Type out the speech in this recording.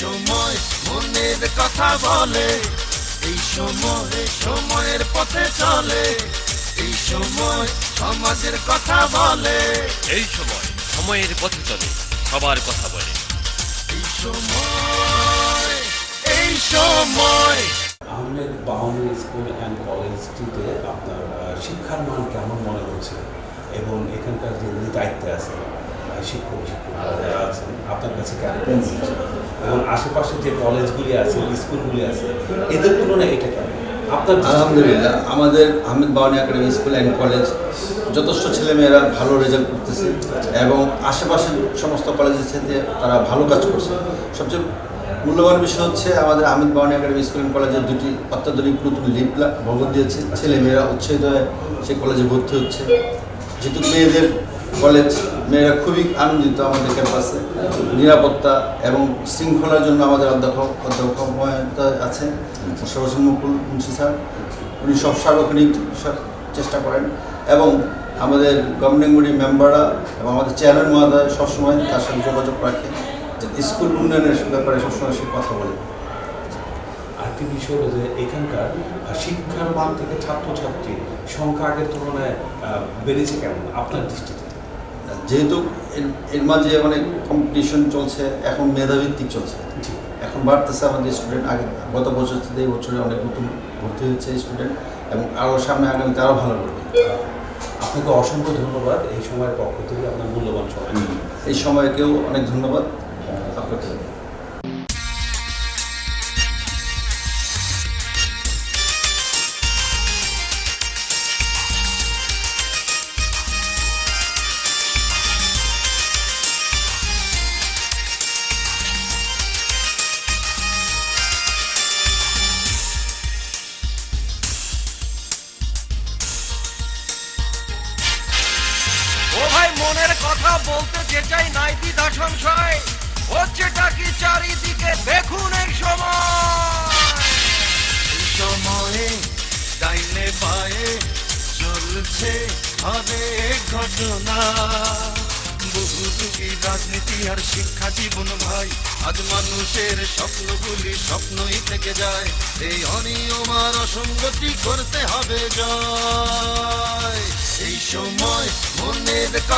সময় মনের কথা বলে এই সময় সময়ের পথে চলে এই সময় সমাজের কথা বলে। এই সময় সময়ের পথে চলে সবার কথা বলে। এই সময় এই সময়। আহমেদ বাউনি স্কুল অ্যান্ড কলেজটিতে আপনার শিক্ষার মান কেমন মনে হচ্ছে? এবং এখানকার যে দায়িত্বে আছে শিক্ষক যারা আছেন আপনার কাছে কেমন মনে? এবং আশেপাশে যে কলেজগুলি আছে, স্কুলগুলি আছে, এদের তুলনায় এটা কেমন? আপনার আলহামদুলিল্লাহ, আমাদের Ahmed Bawani academy school and college, যথেষ্ট ছেলেমেয়েরা ভালো রেজাল্ট করতেছে এবং আশেপাশের সমস্ত কলেজের সাথে তারা ভালো কাজ করছে। সবচেয়ে মূল্যবান বিষয় হচ্ছে আমাদের Ahmed Bawani academy school and কলেজের দুটি অত্যাধুনিক নতুন লিপলা ভবন দিয়েছে। ছেলেমেয়েরা উৎসাহিত হয়ে সেই কলেজে ভর্তি হচ্ছে। যেহেতু মেয়েদের কলেজ, মেয়েরা খুবই আনন্দিত আমাদের ক্যাম্পাসে। নিরাপত্তা এবং শৃঙ্খলার জন্য আমাদের অধ্যক্ষ অধ্যক্ষ মহোদয় আছেন সর্বসম্ম মুকুল মুন্সি স্যার। উনি সব সার্বক্ষণিক চেষ্টা করেন। এবং আমাদের গভর্নিং বডি মেম্বাররা এবং আমাদের চেয়ারম্যান মহোদয় সবসময় তার সাথে যোগাযোগ রাখে স্কুল উন্নয়নের ব্যাপারে সবসময় সে কথা বলে। আরেকটি বিষয় হলো যে এখানকার শিক্ষার মান থেকে ছাত্রছাত্রীর সংখ্যা আগের তুলনায় বেড়েছে কেমন? আপনার দৃষ্টিতে? যেহেতু এর এর মাঝে অনেক কম্পিটিশন চলছে এখন মেধাভিত্তিক চলছে। এখন বাড়তেছে আমাদের স্টুডেন্ট আগে গত বছর থেকে এই বছরে অনেক নতুন ভর্তি হয়েছে স্টুডেন্ট এবং আরও সামনে আগামীতে আরও ভালো করবে। আপনাকে অসংখ্য ধন্যবাদ এই সময়ের পক্ষ থেকে আপনার মূল্যবান সময়। এই সময়কেও অনেক ধন্যবাদ। আপনাকে পায়ে চলছে হবে ঘটনা। বহু যুগী রাজনীতি আর শিক্ষা জীবন ভাই? আজ মানুষের স্বপ্নগুলি স্বপ্নই থেকে যায়। এই অনিয়ম আর অসঙ্গতি করতে হবে জয়। এই সময় মনের কথা